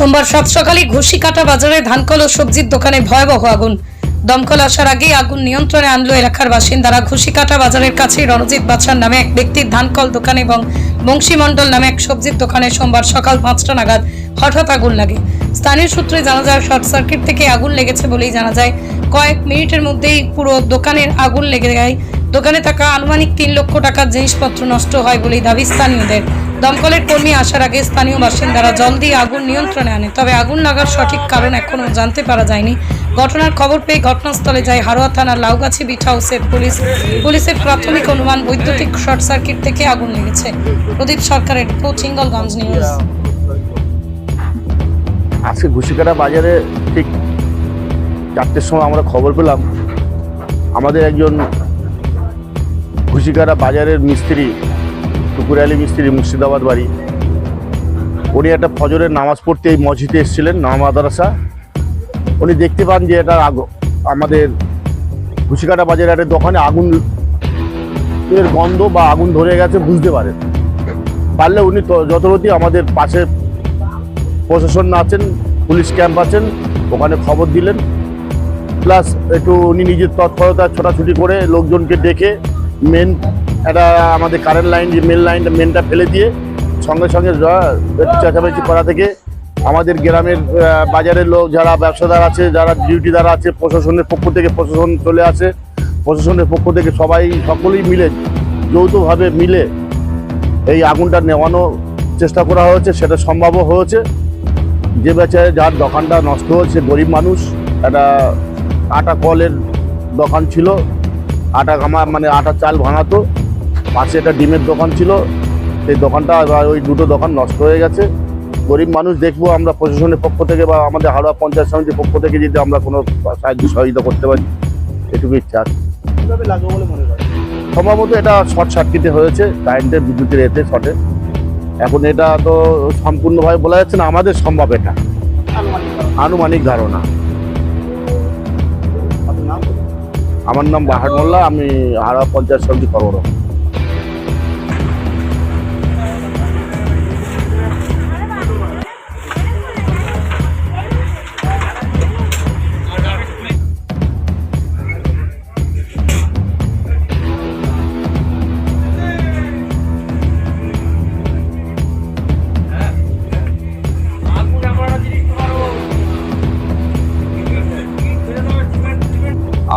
সোমবার সাত সকালে ঘুষিকাটা বাজারে ধানকল ও সবজির দোকানে ভয়াবহ আগুন। দমকল আসার আগেই আগুন নিয়ন্ত্রণে আনলো এলাকার বাসিন্দারা। ঘুষিকাটা বাজারের কাছে রণজিৎ বাচ্চার নামে এক ব্যক্তির ধানকল দোকান এবং বংশী মণ্ডল নামে এক সবজির দোকানে সোমবার সকাল পাঁচটা নাগাদ হঠাৎ আগুন লাগে। স্থানীয় সূত্রে জানা যায়, শর্ট সার্কিট থেকে আগুন লেগেছে বলেই জানা যায়। কয়েক মিনিটের মধ্যেই পুরো দোকানের আগুন লেগে যায়। দোকানে থাকা আনুমানিক তিন লক্ষ টাকার জিনিসপত্র নষ্ট হয় বলেই দাবি স্থানীয়দের। দমকলের কর্মী আসার আগে স্থানীয় বাসিন্দারা জল দিয়ে আগুন নিয়ন্ত্রণে আনে। তবে আগুন লাগার সঠিক কারণ এখনও জানতে পারা যায়নি। ঘটনার খবর পেয়ে ঘটনাস্থলে যায় হারোয়া থানার লাউগাছি বিট হাউসের পুলিশ। পুলিশের প্রাথমিক অনুমান বৈদ্যুতিক শর্ট সার্কিট থেকে আগুন লেগেছে। প্রদীপ সরকারের রিপোর্ট নিউজ। আজকে ঘুষিকাটা বাজারে ঠিক চারটের সময় আমরা খবর পেলাম। আমাদের একজন ঘুষিকাটা বাজারের মিস্ত্রি টুকুর আলী মিস্ত্রি মুর্শিদাবাদ বাড়ি। উনি একটা ফজরের নামাজ পড়তে এই মসজিদে এসেছিলেন মাদ্রাসা। উনি দেখতে পান যে এটা আগ আমাদের ঘুষিকাটা বাজারের একটা দোকানে আগুন এর গন্ধ বা আগুন ধরে গেছে, বুঝতে পারেন। পারলে উনি যথারীতি আমাদের পাশে প্রশাসন আছেন, পুলিশ ক্যাম্প আছেন, ওখানে খবর দিলেন। প্লাস একটু উনি নিজের তৎপরতা ছোটাছুটি করে লোকজনকে ডেকে মেন একটা আমাদের কারেন্ট লাইন যে মেন লাইনটা মেনটা ফেলে দিয়ে সঙ্গে সঙ্গে একটু চেঁচামেচি করা থেকে আমাদের গ্রামের বাজারের লোক যারা ব্যবসাদার আছে, যারা ডিউটিদার আছে, প্রশাসনের পক্ষ থেকে প্রশাসন চলে আসে, প্রশাসনের পক্ষ থেকে সবাই সকলেই মিলে, যৌথভাবে মিলে এই আগুনটা নেওয়ানোর চেষ্টা করা হয়েছে, সেটা সম্ভবও হয়েছে। যে বেচারে যার দোকানটা নষ্ট হয়েছে, গরিব মানুষ, একটা আটা কলের দোকান ছিল, আটা গামা মানে আটা চাল ভাঙাতো পাশে একটা ডিমের দোকান ছিল। সেই দোকানটা এবার ওই দুটো দোকান নষ্ট হয়ে গেছে। গরিব মানুষ দেখব আমরা প্রশাসনের পক্ষ থেকে বা আমাদের হাওড়া পঞ্চায়েত সমিতির পক্ষ থেকে যদি আমরা কোনো সাহায্য সহযোগিতা করতে পারি এটুকু ইচ্ছা আছে। সম্ভবত এটা শর্ট সার্কিটে হয়েছে কারেন্টের বিদ্যুতের এতে শর্টে। এখন এটা তো সম্পূর্ণভাবে বলা যাচ্ছে না আমাদের সম্ভব এটা। আনুমানিক ধারণা। আমার নাম বাহার মোল্লা আমি হারা পঞ্চায়েত সমিতি কর্মরত।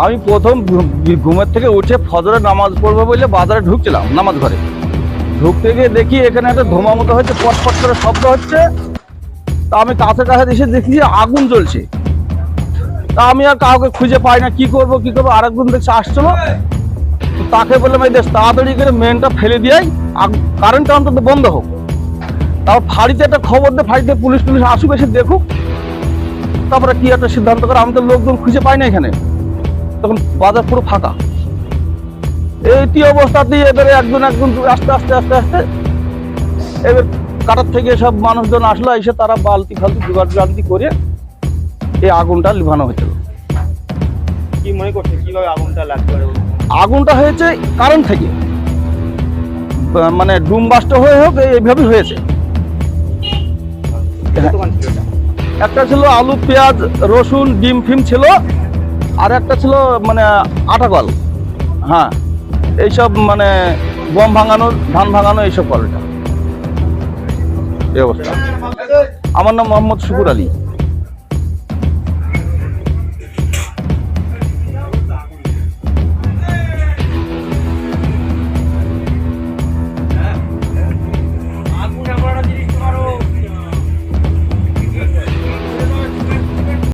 আমি প্রথম ঘুমের থেকে উঠে ফজরে নামাজ পড়ব বলে বাজারে ঢুকছিলাম নামাজ ঘরে। ঢুকতে গিয়ে দেখি এখানে একটা ধোঁয়া মতো হচ্ছে পটপট করে শব্দ হচ্ছে। তা আমি কাছে কাছে এসে দেখি যে আগুন জ্বলছে। তা আমি আর কাউকে খুঁজে পাই না, কি করব, কি করব, আরেকজন দেখছি আসছিল তাকে বললাম, এই দেশ তাড়াতাড়ি করে মেনটা ফেলে দিয়াই কারেন্টটা অন্তত বন্ধ হোক। তারপর ফাঁড়িতে একটা খবর দিয়ে ফাঁড়িতে পুলিশ টুলিশ আসুক, এসে দেখুক। তারপরে কি একটা সিদ্ধান্ত করে, আমি তো লোকজন খুঁজে পাই না এখানে। তখন বাজার পুরো ফাঁকা। এইটি অবস্থাতেই এবারে একজন একজন আস্তে আস্তে আস্তে আস্তে এবার কাটার থেকে সব মানুষজন আসলো এসে তারা বালতি ফালতি জোগাড় জান্তি করে এই আগুনটা লিভানো হয়েছিল। কি মনে করছে কীভাবে আগুনটা আগুনটা হয়েছে কারেন্ট থেকে। মানে ডুম বাস্ট হয়ে হোক এই- এইভাবেই হয়েছে? একটা ছিল আলু পেঁয়াজ রসুন ডিম ফিম ছিল। আর একটা ছিল মানে আটা কল। হ্যাঁ এইসব মানে গম ভাঙানো, ধান ভাঙানো, এইসব কলটা এই অবস্থা। আমার নাম মোহাম্মদ শুকুর আলী।